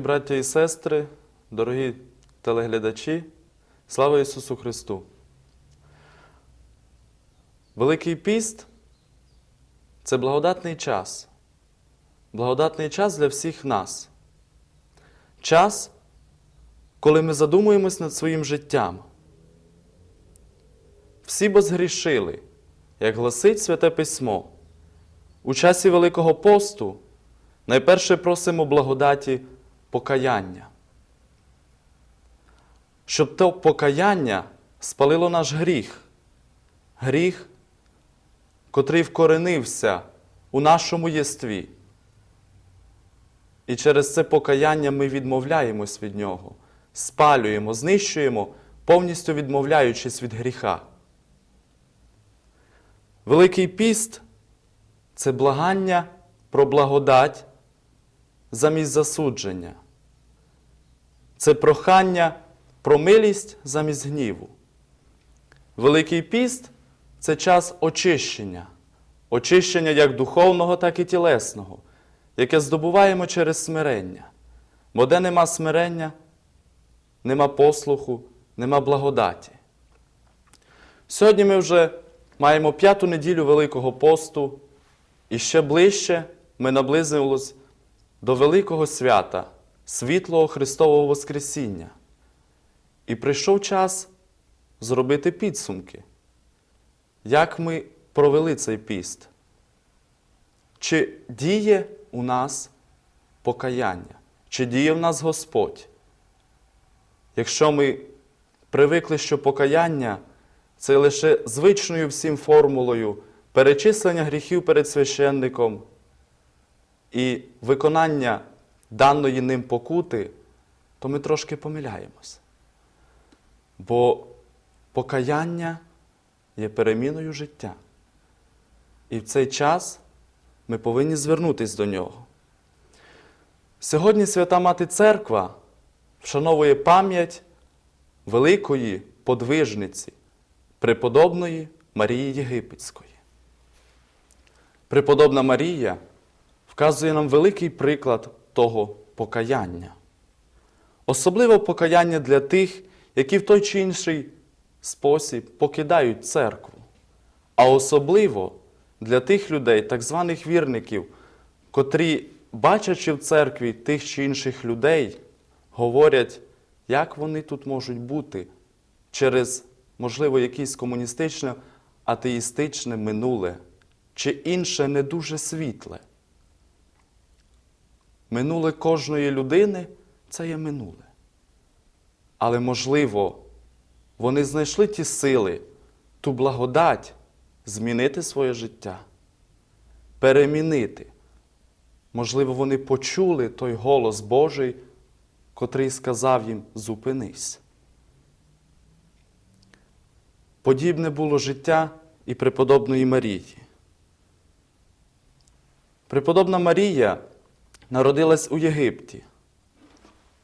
Дорогі браття і сестри, дорогі телеглядачі, слава Ісусу Христу! Великий піст це благодатний час. Благодатний час для всіх нас. Час, коли ми задумуємось над своїм життям. Всі бо згрішили, як гласить Святе Письмо. У часі Великого посту найперше просимо благодаті покаяння. Щоб то покаяння спалило наш гріх, гріх, котрий вкоренився у нашому єстві. І через це покаяння ми відмовляємось від нього, спалюємо, знищуємо, повністю відмовляючись від гріха. Великий піст це благання про благодать замість засудження. Це прохання про милість замість гніву. Великий піст це час очищення, очищення як духовного, так і тілесного, яке здобуваємо через смирення. Бо де нема смирення, нема послуху, нема благодаті. Сьогодні ми вже маємо п'яту неділю Великого посту, і ще ближче ми наблизились до Великого свята, світлого Христового Воскресіння. І прийшов час зробити підсумки. Як ми провели цей піст? Чи діє у нас покаяння? Чи діє в нас Господь? Якщо ми привикли, що покаяння це лише звичною всім формулою перечислення гріхів перед священником і виконання даної ним покути, то ми трошки помиляємось. Бо покаяння є переміною життя. І в цей час ми повинні звернутися до нього. Сьогодні Свята Мати Церква вшановує пам'ять великої подвижниці, преподобної Марії Єгипетської. Преподобна Марія вказує нам великий приклад того покаяння. Особливо покаяння для тих, які в той чи інший спосіб покидають церкву, а особливо для тих людей, так званих вірників, котрі, бачачи в церкві тих чи інших людей, говорять, як вони тут можуть бути через, можливо, якесь комуністичне, атеїстичне минуле чи інше не дуже світле. Минуле кожної людини це є минуле. Але, можливо, вони знайшли ті сили, ту благодать змінити своє життя, перемінити. Можливо, вони почули той голос Божий, котрий сказав їм зупинись. Подібне було життя і преподобної Марії. Преподобна Марія народилась у Єгипті.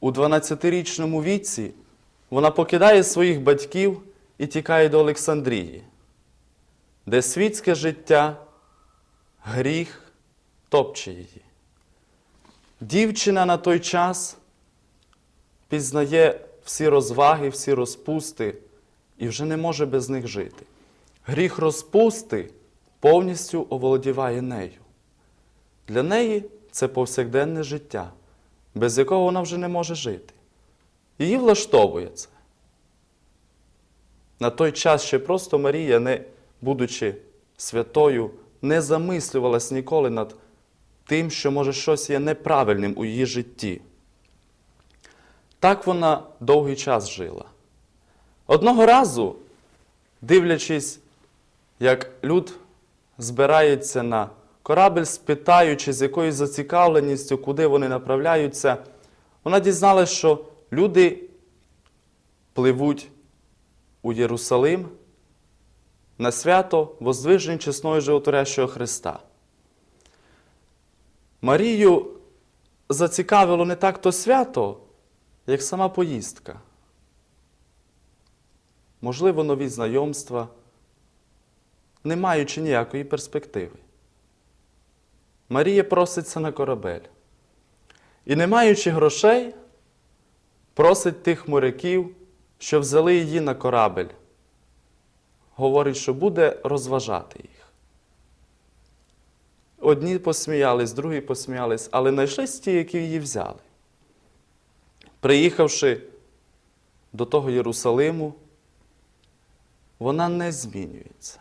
У 12-річному віці вона покидає своїх батьків і тікає до Олександрії, де світське життя, гріх топче її. Дівчина на той час пізнає всі розваги, всі розпусти і вже не може без них жити. Гріх розпусти повністю оволодіває нею. Для неї це повсякденне життя, без якого вона вже не може жити. Її влаштовує це. На той час ще просто Марія, не будучи святою, не замислювалась ніколи над тим, що, може, щось є неправильним у її житті. Так вона довгий час жила. Одного разу, дивлячись, як люд збирається на корабель, спитаючи, з якою зацікавленістю, куди вони направляються, вона дізналася, що люди пливуть у Єрусалим на свято воздвижень чесної животворящого Христа. Марію зацікавило не так то свято, як сама поїздка. Можливо, нові знайомства, не маючи ніякої перспективи. Марія проситься на корабель. і, не маючи грошей, просить тих моряків, що взяли її на корабель. Говорить, що буде розважати їх. Одні посміялись, другі посміялись, але знайшлись ті, які її взяли. Приїхавши до того Єрусалиму, вона не змінюється.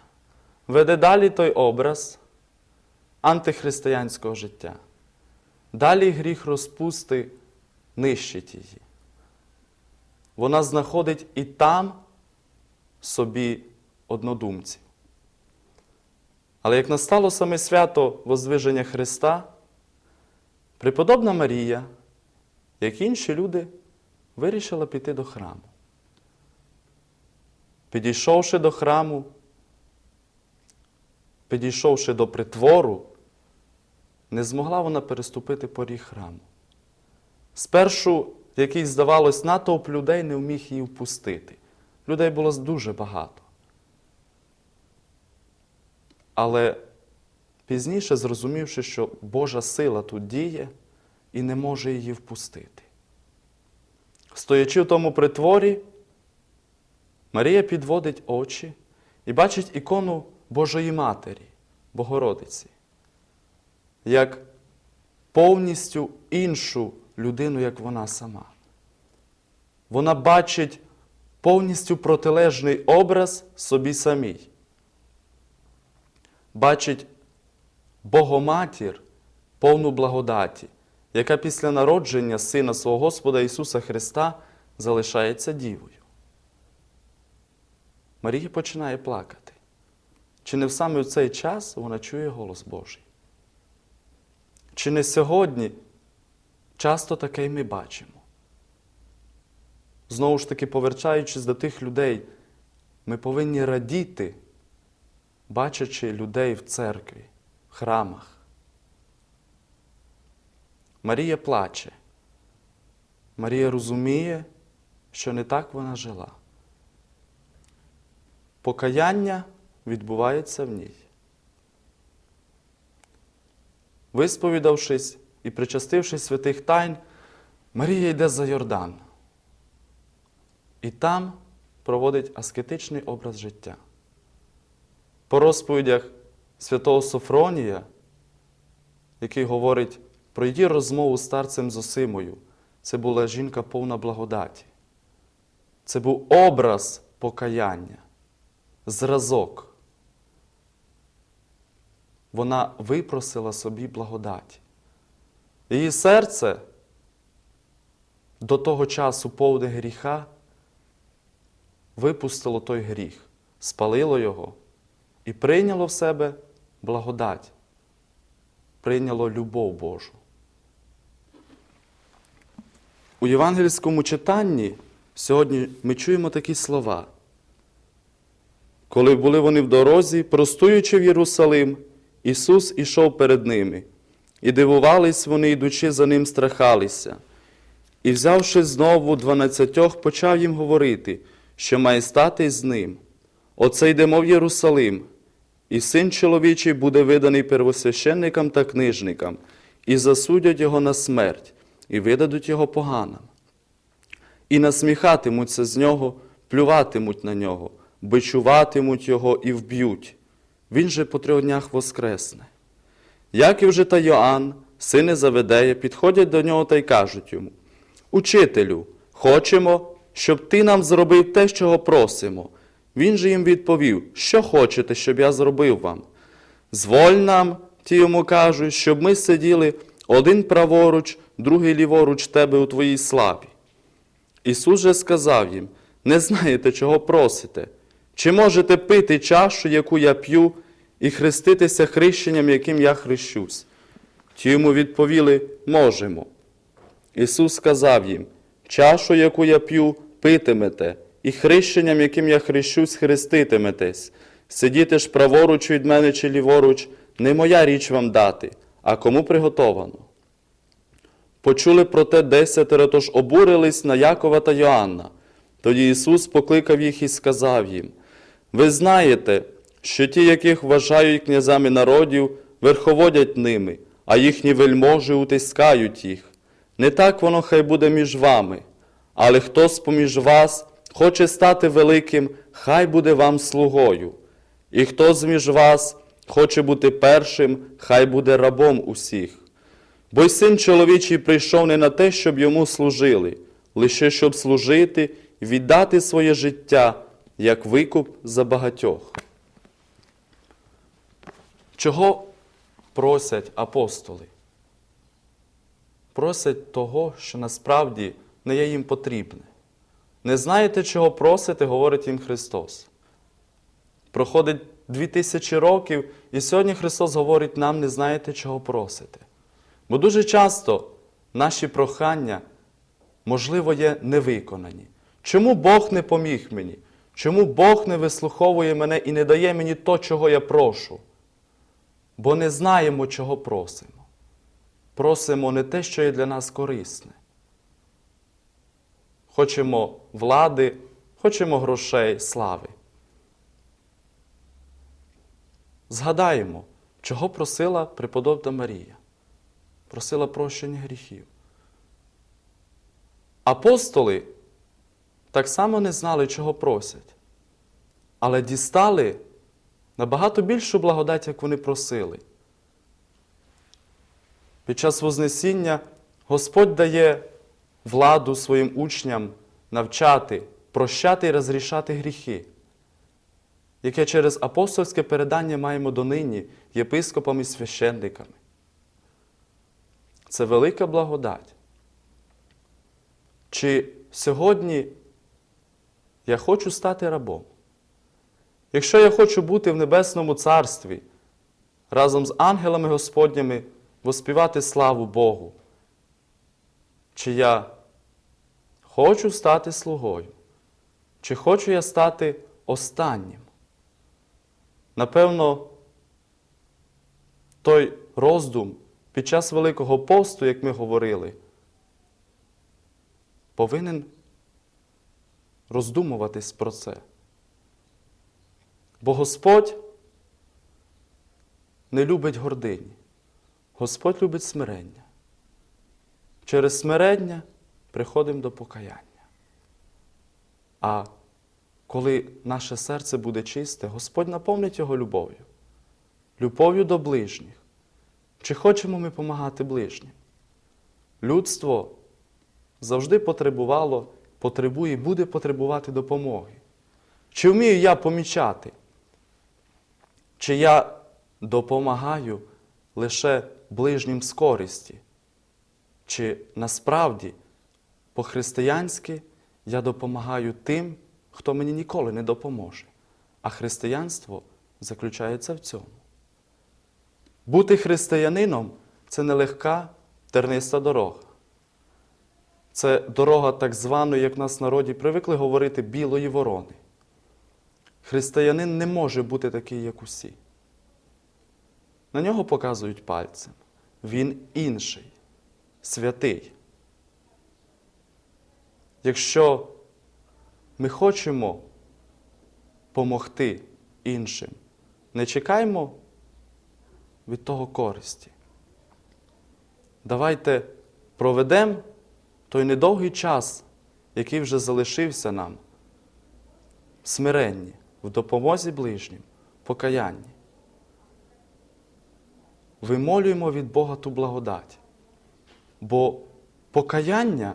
Веде далі той образ антихристиянського життя. Далі гріх розпусти нищить її. Вона знаходить і там собі однодумців. Але як настало саме свято Воздвиження Христа, преподобна Марія, як інші люди, вирішила піти до храму. Підійшовши до храму, підійшовши до притвору, не змогла вона переступити поріг храму. Спершу, який, здавалось, натовп людей не вміг її впустити. Людей було дуже багато. Але пізніше, зрозумівши, що Божа сила тут діє і не може її впустити. Стоячи в тому притворі, Марія підводить очі і бачить ікону Божої Матері, Богородиці, як повністю іншу людину, як вона сама. Вона бачить повністю протилежний образ собі самій. Бачить Богоматір повну благодаті, яка після народження Сина свого Господа Ісуса Христа залишається дівою. Марія починає плакати. Чи не саме в цей час вона чує голос Божий? Чи не сьогодні часто таке й ми бачимо? Знову ж таки, повертаючись до тих людей, ми повинні радіти, бачачи людей в церкві, в храмах. Марія плаче. Марія розуміє, що не так вона жила. Покаяння відбувається в ній. Висповідавшись і причастившись святих тайн, Марія йде за Йордан. І там проводить аскетичний образ життя. По розповідях святого Софронія, який говорить про її розмову з старцем Зосимою, це була жінка повна благодаті. Це був образ покаяння, зразок. Вона випросила собі благодаті. Її серце до того часу повне гріха випустило той гріх, спалило його і прийняло в себе благодать, прийняло любов Божу. У євангельському читанні сьогодні ми чуємо такі слова. Коли були вони в дорозі, простуючи в Єрусалим, Ісус ішов перед ними, і дивувались вони, йдучи за ним, страхалися. І, взявши знову дванадцятьох, почав їм говорити, що має статись з ним. Оце йдемо в Єрусалим, і син чоловічий буде виданий первосвященникам та книжникам, і засудять його на смерть, і видадуть його поганам. І насміхатимуться з нього, плюватимуть на нього, бичуватимуть його і вб'ють. Він же по трьох днях воскресне. Яків же та Йоанн, сини Заведея, підходять до нього та й кажуть йому: Учителю, хочемо, щоб ти нам зробив те, чого просимо. Він же їм відповів, що хочете, щоб я зробив вам. Зволь нам, ті йому кажуть, щоб ми сиділи один праворуч, другий ліворуч тебе у твоїй славі. Ісус же сказав їм: не знаєте, чого просите, чи можете пити чашу, яку я п'ю, і хреститися хрещенням, яким я хрещусь? Ті йому відповіли, можемо. Ісус сказав їм: чашу, яку я п'ю, питимете, і хрещенням, яким я хрещусь, хреститиметесь. Сидіти ж праворуч від мене чи ліворуч, не моя річ вам дати, а кому приготовано. Почули про те десятеро, тож обурились на Якова та Йоанна. Тоді Ісус покликав їх і сказав їм: Ви знаєте, що ті, яких вважають князями народів, верховодять ними, а їхні вельможі утискають їх. Не так воно хай буде між вами, але хто з-поміж вас хоче стати великим, хай буде вам слугою. І хто з-між вас хоче бути першим, хай буде рабом усіх. Бо й син чоловічий прийшов не на те, щоб йому служили, лише щоб служити віддати своє життя як викуп за багатьох. Чого просять апостоли? Просять того, що насправді не є їм потрібне. Не знаєте, чого просите, говорить їм Христос. Проходить дві тисячі років, і сьогодні Христос говорить нам, не знаєте, чого просите. Бо дуже часто наші прохання, можливо, є невиконані. Чому Бог не поміг мені? Чому Бог не вислуховує мене і не дає мені то, чого я прошу? Бо не знаємо, чого просимо. Просимо не те, що є для нас корисне. Хочемо влади, хочемо грошей, слави. Згадаємо, чого просила преподобна Марія. Просила прощення гріхів. Апостоли так само не знали, чого просять, але дістали набагато більшу благодать, як вони просили. Під час Вознесіння Господь дає владу своїм учням навчати, прощати і розрішати гріхи, яке через апостольське передання маємо донині єпископам і священниками. Це велика благодать. Чи сьогодні я хочу стати рабом? Якщо я хочу бути в Небесному Царстві, разом з ангелами Господніми воспівати славу Богу, чи я хочу стати слугою, чи хочу я стати останнім? Напевно, той роздум під час Великого посту, як ми говорили, повинен роздумуватись про це. Бо Господь не любить гордині, Господь любить смирення. Через смирення приходимо до покаяння. А коли наше серце буде чисте, Господь наповнить його любов'ю, любов'ю до ближніх. Чи хочемо ми допомагати ближнім? Людство завжди потребувало, потребує і буде потребувати допомоги. Чи вмію я помічати? Чи я допомагаю лише ближнім з користі? Чи насправді по-християнськи я допомагаю тим, хто мені ніколи не допоможе? А християнство заключається в цьому. Бути християнином це нелегка терниста дорога. Це дорога так званої, як в нас в народі привикли говорити, білої ворони. Християнин не може бути такий, як усі. На нього показують пальцем. Він інший, святий. Якщо ми хочемо помогти іншим, не чекаймо від того користі. Давайте проведемо той недовгий час, який вже залишився нам, в смиренні, в допомозі ближнім, покаянні. Вимолюємо від Бога ту благодать. Бо покаяння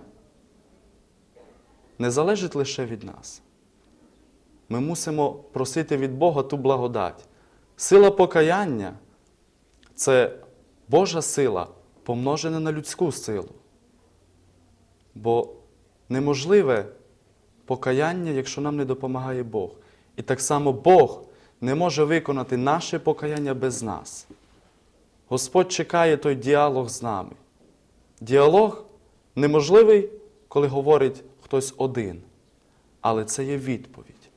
не залежить лише від нас. Ми мусимо просити від Бога ту благодать. Сила покаяння це Божа сила, помножена на людську силу. Бо неможливе покаяння, якщо нам не допомагає Бог. І так само Бог не може виконати наше покаяння без нас. Господь чекає той діалог з нами. Діалог неможливий, коли говорить хтось один, але це є відповідь.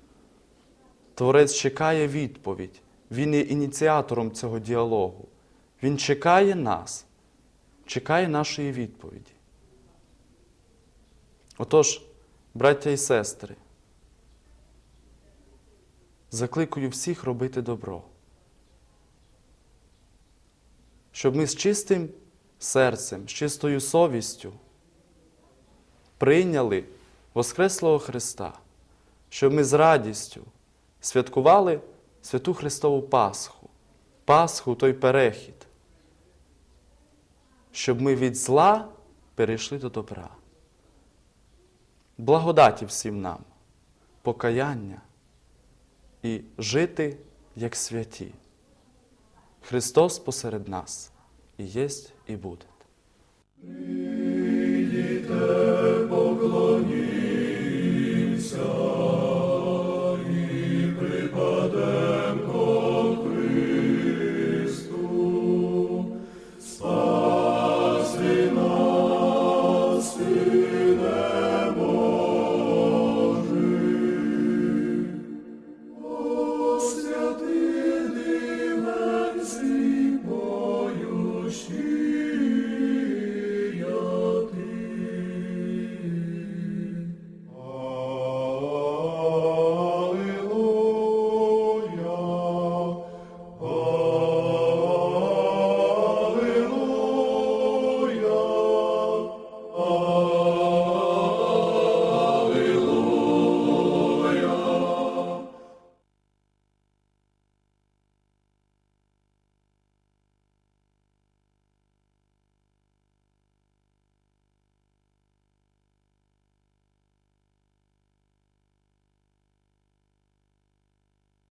Творець чекає відповідь. Він є ініціатором цього діалогу. Він чекає нас, чекає нашої відповіді. Отож, браття і сестри, закликаю всіх робити добро, щоб ми з чистим серцем, з чистою совістю прийняли Воскреслого Христа, щоб ми з радістю святкували святу Христову Пасху, Пасху той перехід, щоб ми від зла перейшли до добра. Благодаті всім нам, покаяння і жити як святі. Христос посеред нас і єсть, і буде.